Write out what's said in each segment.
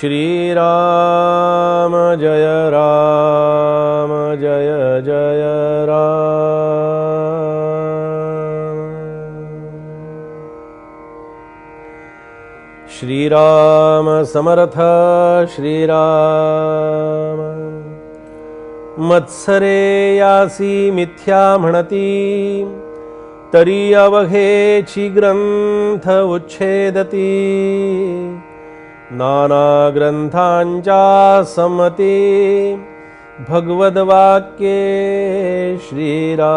श्रीराम जय राम जय जय राम। श्रीराम मत्सरे यासी मिथ्या म्हणती तरी अवघेची ग्रंथ उच्छेदती नाना ग्रंथांच्या समती भगवद्वाक्ये श्रीरा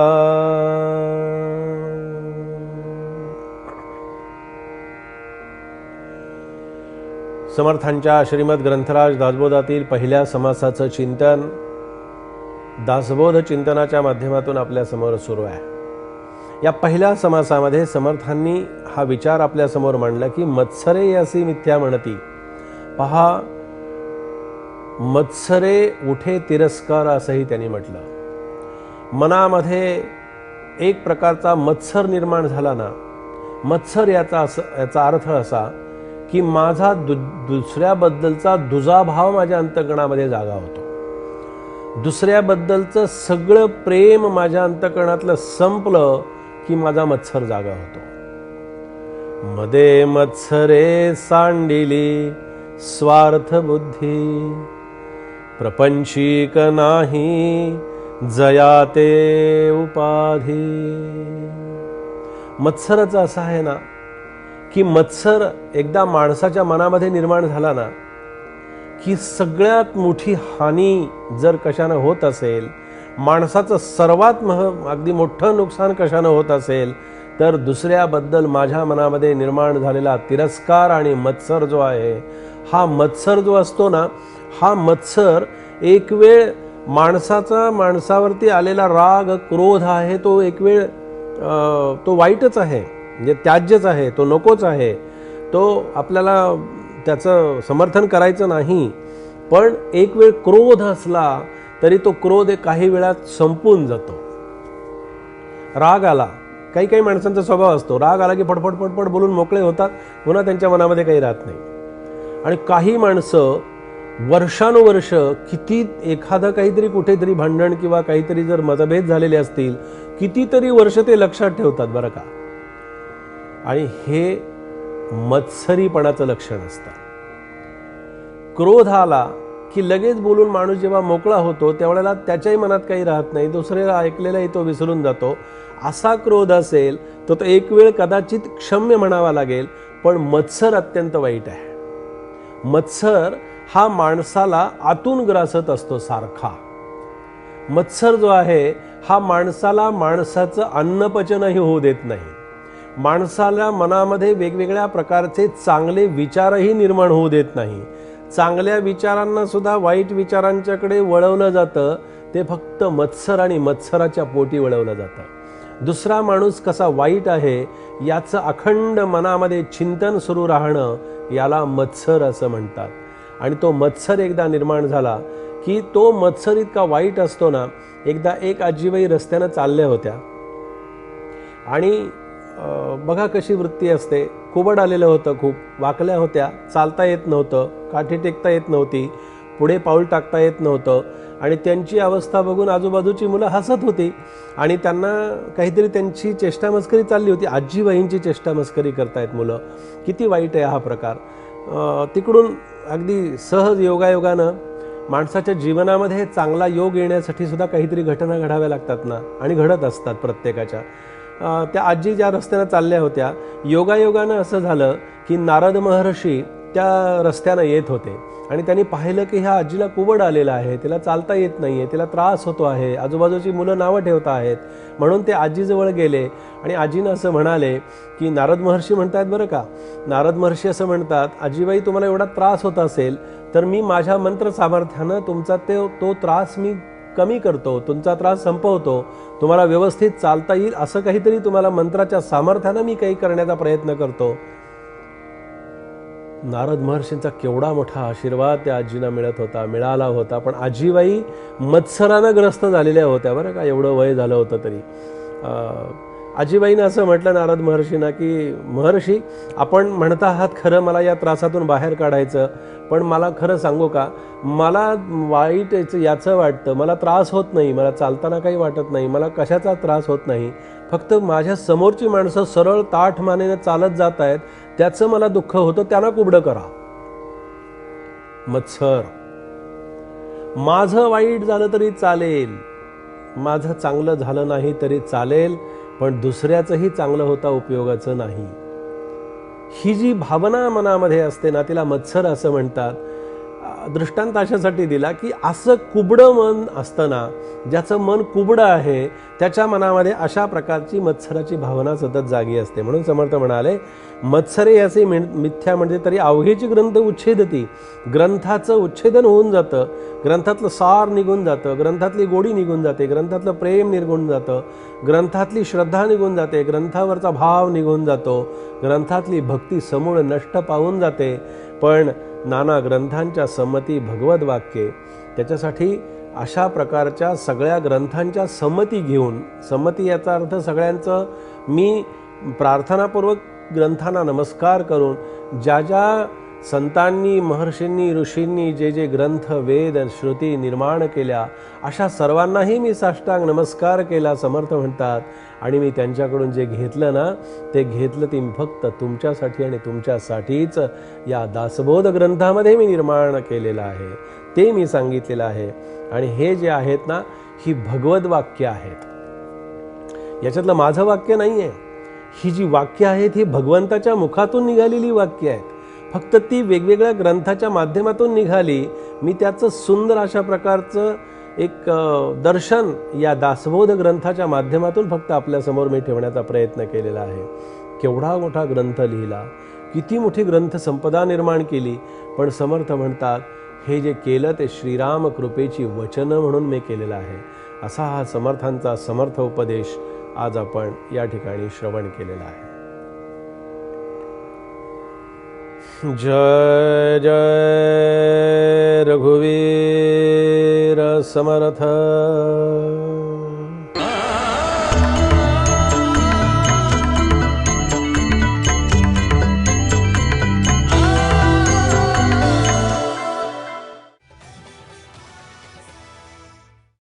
समर्थांच्या श्रीमद ग्रंथराज दासबोधातील पहिल्या समासाचं चिंतन दासबोध चिंतनाच्या माध्यमातून आपल्यासमोर सुरू आहे. या पहिल्या समासामध्ये समर्थांनी हा विचार आपल्यासमोर मांडला की मत्सरे असी मिथ्या म्हणती पहा मत्सरे उठे तिरस्कार असंही त्यांनी म्हटलं. मनामध्ये एक प्रकारचा मत्सर निर्माण झाला ना मत्सर याचा असं याचा अर्थ असा की माझा दु दुसऱ्याबद्दलचा दुजाभाव माझ्या अंतकणामध्ये जागा होतो. दुसऱ्याबद्दलचं सगळं प्रेम माझ्या अंतकणातलं संपलं की माझा मत्सर जागा होतो. मध्ये मत्सरे सांडिली स्वार्थ बुद्धी प्रपंचिक नाही जयाते उपाधी। मत्सरच असं आहे ना की मत्सर एकदा माणसाच्या मनामध्ये निर्माण झाला ना की सगळ्यात मोठी हानी जर कशानं होत असेल माणसाचं सर्वात मह अगदी मोठं नुकसान कशानं होत असेल तर दुसऱ्याबद्दल माझ्या मनामध्ये निर्माण झालेला तिरस्कार आणि मत्सर जो आहे हा मत्सर जो असतो ना हा मत्सर एक वेळ माणसाचा माणसावरती आलेला राग क्रोध आहे तो एक वेळ तो वाईटच आहे म्हणजे त्याज्यच आहे तो नकोच आहे तो आपल्याला त्याचं समर्थन करायचं नाही. पण एक वेळ क्रोध असला तरी तो क्रोध काही वेळात संपून जातो. राग आला. काही काही माणसांचा स्वभाव असतो. राग आला की फडफड फडफड बोलून मोकळे होतात. पुन्हा त्यांच्या मनामध्ये काही राहत नाही. आणि काही माणसं वर्षानुवर्ष किती एखादं काहीतरी कुठेतरी भांडण किंवा काहीतरी जर मतभेद झालेले असतील कितीतरी वर्ष ते लक्षात ठेवतात बरं का? आणि हे मत्सरीपणाचं लक्षण असतं. क्रोध आला की लगेच बोलून माणूस जेव्हा मोकळा होतो त्यावेळेला त्याच्याही मनात काही राहत नाही दुसऱ्याला ऐकलेलाही तो विसरून जातो. असा क्रोध असेल तर तो एक वेळ कदाचित क्षम्य म्हणावा लागेल पण मत्सर अत्यंत वाईट आहे. मत्सर हा माणसाला आतून ग्रासत असतो सारखा. मत्सर जो आहे हा माणसाला माणसाचं अन्नपचनही होऊ देत नाही. माणसाला मनामध्ये वेगवेगळ्या प्रकारचे चांगले विचारही निर्माण होऊ देत नाही. चांगल्या विचारांना सुद्धा वाईट विचारांच्याकडे वळवलं जातं ते फक्त मत्सर आणि मत्सराच्या पोटी वळवलं जातं. दुसरा माणूस कसा वाईट आहे याचं अखंड मनामध्ये चिंतन सुरू राहणं याला मत्सर असं म्हणतात. आणि तो मत्सर एकदा निर्माण झाला की तो मत्सर इतका वाईट असतो ना एकदा एक आजीबाई रस्त्यानं चालल्या होत्या. आणि बघा कशी वृत्ती असते. कुबड आलेलं होतं खूप. वाकल्या होत्या. चालता येत नव्हतं. काठी टेकता येत नव्हती. पुढे पाऊल टाकता येत नव्हतं. आणि त्यांची अवस्था बघून आजूबाजूची मुलं हसत होती. आणि त्यांना काहीतरी त्यांची चेष्टामस्करी चालली होती. आजीबाईंची चेष्टामस्करी करतायत मुलं. किती वाईट आहे हा प्रकार. तिकडून अगदी सहज योगायोगानं माणसाच्या जीवनामध्ये चांगला योग येण्यासाठी सुद्धा काहीतरी घटना घडाव्या लागतात ना. आणि घडत असतात प्रत्येकाच्या. त्या आजी ज्या रस्त्यानं चालल्या होत्या योगायोगानं असं झालं की नारद महर्षी त्या रस्त्यानं येत होते. आणि त्यांनी पाहिलं की ह्या आजीला कुवड आलेला आहे तिला चालता येत नाही आहे तिला त्रास होतो आहे आजूबाजूची मुलं नावं ठेवत आहेत. म्हणून ते आजीजवळ गेले आणि आजीनं असं म्हणाले की नारद महर्षी म्हणतात बरं का? नारद महर्षी असं म्हणतात आजीबाई तुम्हाला एवढा त्रास होत असेल तर मी माझ्या मंत्र सामर्थ्यानं तुमचा ते तो त्रास मी कमी करतो तुमचा त्रास संपवतो तुम्हाला व्यवस्थित चालता येईल असं काहीतरी तुम्हाला मंत्राच्या सामर्थ्यानं मी काही करण्याचा प्रयत्न करतो. नारद महर्षींचा केवढा मोठा आशीर्वाद त्या आजीना मिळत होता मिळाला होता. पण आजीबाई मत्सरानं ग्रस्त झालेल्या होत्या बरं का एवढं वय झालं होतं तरी. आजीबाईनं असं म्हटलं नारद महर्षींना की महर्षी आपण म्हणता आहात खरं मला या त्रासातून बाहेर काढायचं पण मला खरं सांगू का? मला वाईट याचं वाटतं मला त्रास होत नाही मला चालताना काही वाटत नाही मला कशाचा त्रास होत नाही. फक्त माझ्या समोरची माणसं सरळ ताठ मानेनं चालत जात आहेत त्याचं मला दुःख होतं त्यांना कुबडं करा. मत्सर. माझं वाईट झालं तरी चालेल. माझं चांगलं झालं नाही तरी चालेल पण दुसऱ्याचंही चांगलं होता उपयोगाचं नाही. ही जी भावना मनामध्ये असते ना तिला मत्सर असं म्हणतात. दृष्टांत अशासाठी दिला की असं कुबडं मन असताना ज्याचं मन कुबडं आहे त्याच्या मनामध्ये अशा प्रकारची मत्सराची भावना सतत जागी असते. म्हणून समर्थ म्हणाले मत्सरे असे मिथ्या म्हणजे तरी अवघेची ग्रंथ उच्छेदती. ग्रंथाचं उच्छेदन होऊन जातं ग्रंथातलं सार निघून जातं ग्रंथातली गोडी निघून जाते ग्रंथातलं प्रेम निघून जातं ग्रंथातली श्रद्धा निघून जाते ग्रंथावरचा भाव निघून जातो ग्रंथातली भक्ती समूळ नष्ट पाहून जाते. पण नाना ग्रंथांच्या संमती भगवद वाक्ये त्याच्यासाठी अशा प्रकारच्या सगळ्या ग्रंथांच्या संमती घेऊन संमती याचा अर्थ सगळ्यांचं मी प्रार्थनापूर्वक ग्रंथांना नमस्कार करून ज्या ज्या संतांनी महर्षींनी ऋषींनी जे जे ग्रंथ वेद श्रुती निर्माण केल्या अशा सर्वांनाही मी साष्टांग नमस्कार केला समर्थ म्हणतात. आणि मी त्यांच्याकडून जे घेतलं ना ते घेतलं ती फक्त तुमच्यासाठी आणि तुमच्यासाठीच. या दासबोध ग्रंथामध्ये मी निर्माण केलेलं आहे. ते मी सांगितलेलं आहे. आणि हे जे आहेत ना ही भगवद वाक्य आहेत. याच्यातलं माझं वाक्य नाही आहे ही जी वाक्य आहेत ही भगवंताच्या मुखातून निघालेली वाक्य आहेत. फक्त ती वेगवेगळ्या ग्रंथाच्या माध्यमातून निघाली. मी त्याचं सुंदर अशा प्रकारचं एक दर्शन या दासबोध ग्रंथाच्या माध्यमातून फक्त आपल्यासमोर मी ठेवण्याचा प्रयत्न केलेला आहे. केवढा मोठा ग्रंथ लिहिला. किती मोठी ग्रंथ संपदा निर्माण केली. पण समर्थ म्हणतात हे जे केलं ते श्रीराम कृपेची वचनं म्हणून मी केलेलं आहे. असा हा समर्थांचा समर्थ उपदेश आज आपण या ठिकाणी श्रवण केलेला आहे. जय जय रघुवीर समर्थ।